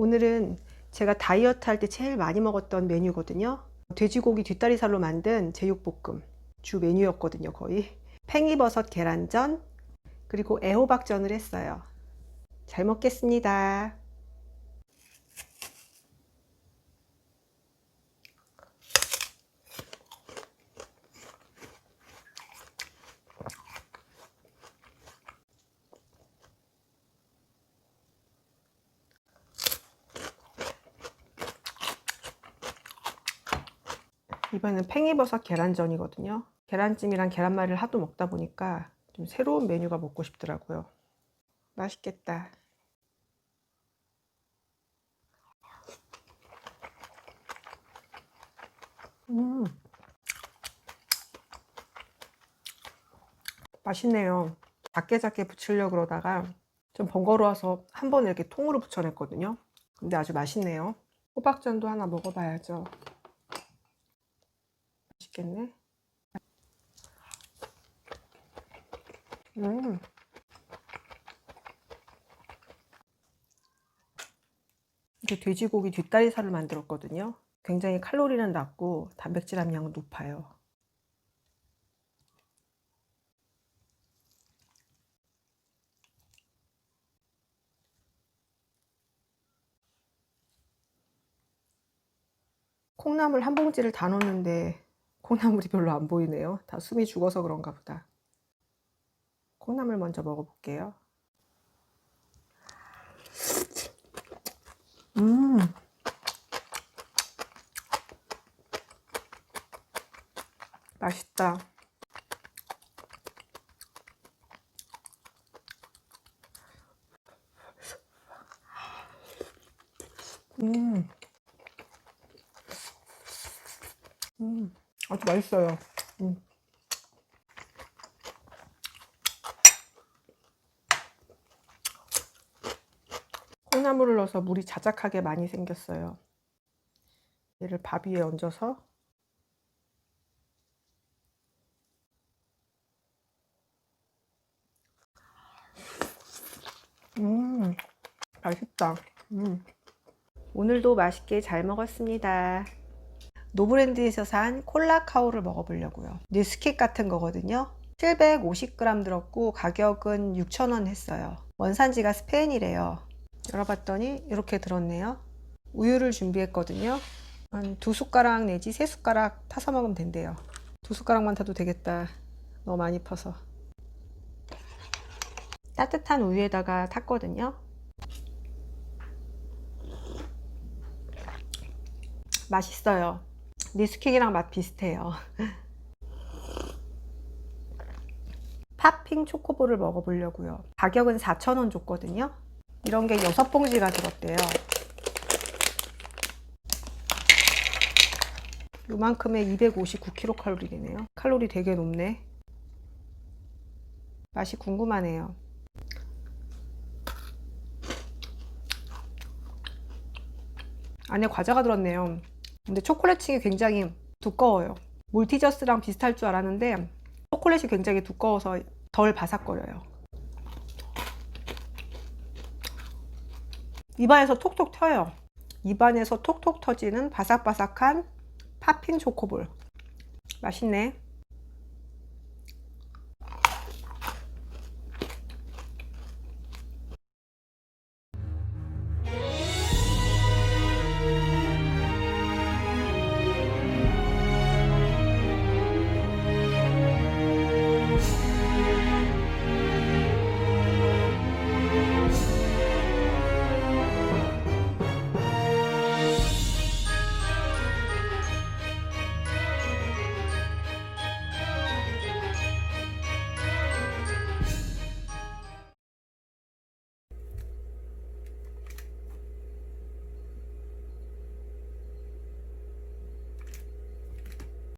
오늘은 제가 다이어트 할 때 제일 많이 먹었던 메뉴거든요. 돼지고기 뒷다리살로 만든 제육볶음 주 메뉴였거든요, 거의. 팽이버섯 계란전 그리고 애호박전을 했어요. 잘 먹겠습니다. 이번엔 팽이버섯 계란전이거든요. 계란찜이랑 계란말이를 하도 먹다 보니까 좀 새로운 메뉴가 먹고 싶더라고요. 맛있겠다. 음. 맛있네요. 작게 작게 부치려고 그러다가 좀 번거로워서 한 번에 이렇게 통으로 부쳐냈거든요. 근데 아주 맛있네요. 호박전도 하나 먹어봐야죠. 맛있겠네. 음. 이게 돼지고기 뒷다리살을 만들었거든요. 굉장히 칼로리는 낮고 단백질 함량은 높아요. 콩나물 한 봉지를 다 넣었는데 콩나물이 별로 안 보이네요. 다 숨이 죽어서 그런가 보다. 콩나물 먼저 먹어볼게요. 음. 맛있다. 음. 음. 아주 맛있어요. 음. 콩나물을 넣어서 물이 자작하게 많이 생겼어요. 얘를 밥 위에 얹어서 음, 맛있다. 음. 오늘도 맛있게 잘 먹었습니다. 노브랜드에서 산 콜라카오를 먹어보려고요. 뉴스킥 같은 거거든요. 750g 들었고 가격은 6,000원 했어요. 원산지가 스페인이래요. 열어봤더니 이렇게 들었네요. 우유를 준비했거든요. 한 두 숟가락 내지 세 숟가락 타서 먹으면 된대요. 두 숟가락만 타도 되겠다. 너무 많이 퍼서. 따뜻한 우유에다가 탔거든요. 맛있어요. 니스킥이랑 맛 비슷해요. 팝핑 초코볼을 먹어보려고요. 가격은 4,000원 줬거든요. 이런 게 6봉지가 들었대요. 요만큼에 259kcal이네요. 칼로리 되게 높네. 맛이 궁금하네요. 안에 과자가 들었네요. 근데 초콜릿층이 굉장히 두꺼워요. 몰티저스랑 비슷할 줄 알았는데 초콜릿이 굉장히 두꺼워서 덜 바삭거려요. 입안에서 톡톡 튀어요. 입안에서 톡톡 터지는 바삭바삭한 팝핑 초코볼. 맛있네.